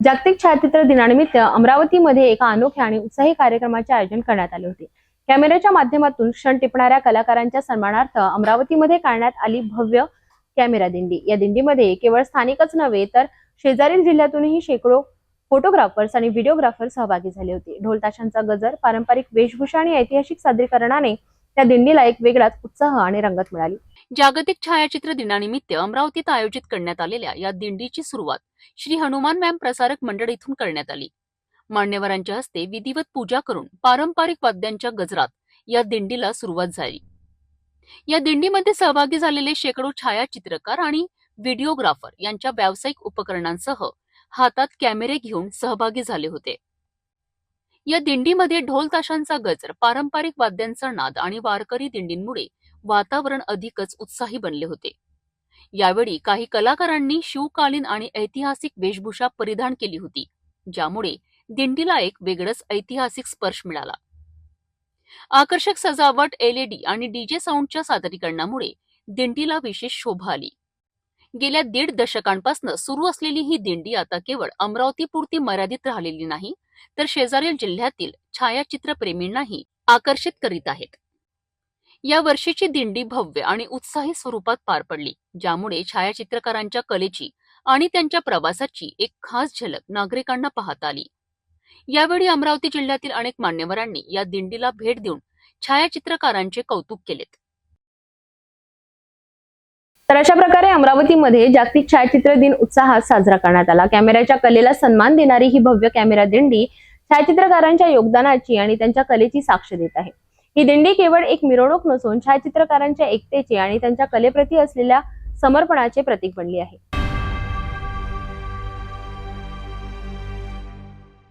जागतिक छायाचित्र दिनानिमित्त अमरावतीमध्ये एका अनोख्या आणि उत्साही कार्यक्रमाचे आयोजन करण्यात आले होते. कॅमेऱ्याच्या माध्यमातून क्षण टिपणाऱ्या कलाकारांच्या सन्मानार्थ अमरावतीमध्ये काढण्यात आली भव्य कॅमेरा दिंडी. या दिंडीमध्ये केवळ स्थानिकच नव्हे तर शेजारील जिल्ह्यातूनही शेकडो फोटोग्राफर्स आणि व्हिडिओग्राफर सहभागी झाले होते. ढोलताशांचा गजर पारंपरिक वेशभूषा आणि ऐतिहासिक सादरीकरणाने त्या दिंडीला एक वेगळाच उत्साह आणि रंगत मिळाली. जागतिक छायाचित्र दिनानिमित्त अमरावतीत आयोजित करण्यात आलेल्या या दिंडीची सुरुवात श्री हनुमान मॅम प्रसारक मंडळ इथून करण्यात आली. मान्यवरांच्या हस्ते विधिवत पूजा करून पारंपरिक वाद्यांच्या गजरात या दिंडीला सुरुवात झाली. या दिंडीमध्ये सहभागी झालेले शेकडो छायाचित्रकार आणि व्हिडिओग्राफर यांच्या व्यावसायिक उपकरणांसह हातात कॅमेरे घेऊन सहभागी झाले होते. या दिंडीमध्ये ढोल ताशांचा गजर पारंपरिक वाद्यांचा नाद आणि वारकरी दिंडींमुळे वातावरण अधिकच उत्साही बनले होते. यावेळी काही कलाकारांनी शिवकालीन आणि ऐतिहासिक वेशभूषा परिधान केली होती ज्यामुळे दिंडीला एक वेगळंच ऐतिहासिक स्पर्श मिळाला. आकर्षक सजावट एलईडी आणि डीजे साऊंडच्या सादरीकरणामुळे दिंडीला विशेष शोभा आली. गेल्या दीड दशकांपासून सुरू असलेली ही दिंडी आता केवळ अमरावतीपुरती मर्यादित राहिलेली नाही तर शेजारील जिल्ह्यातील छायाचित्रप्रेमींनाही आकर्षित करीत आहेत. या वर्षीची दिंडी भव्य आणि उत्साही स्वरूपात पार पडली ज्यामुळे छायाचित्रकारांच्या कलेची आणि त्यांच्या प्रवासाची एक खास झलक नागरिकांना पाहता आली. यावेळी अमरावती जिल्ह्यातील अनेक मान्यवरांनी या दिंडीला भेट देऊन छायाचित्रकारांचे कौतुक केलेत. तर अशा प्रकारे अमरावतीमध्ये जागतिक छायाचित्र दिन उत्साहात साजरा करण्यात आला. कॅमेऱ्याच्या कलेला सन्मान देणारी ही भव्य कॅमेरा दिंडी छायाचित्रकारांच्या योगदानाची आणि त्यांच्या कलेची साक्ष देत आहे. ही दिंडी केवळ एक मिरवणूक नसून छायाचित्रकारांच्या एकतेचे आणि त्यांच्या कलेप्रती असलेल्या समर्पणाचे प्रतीक बनली आहे.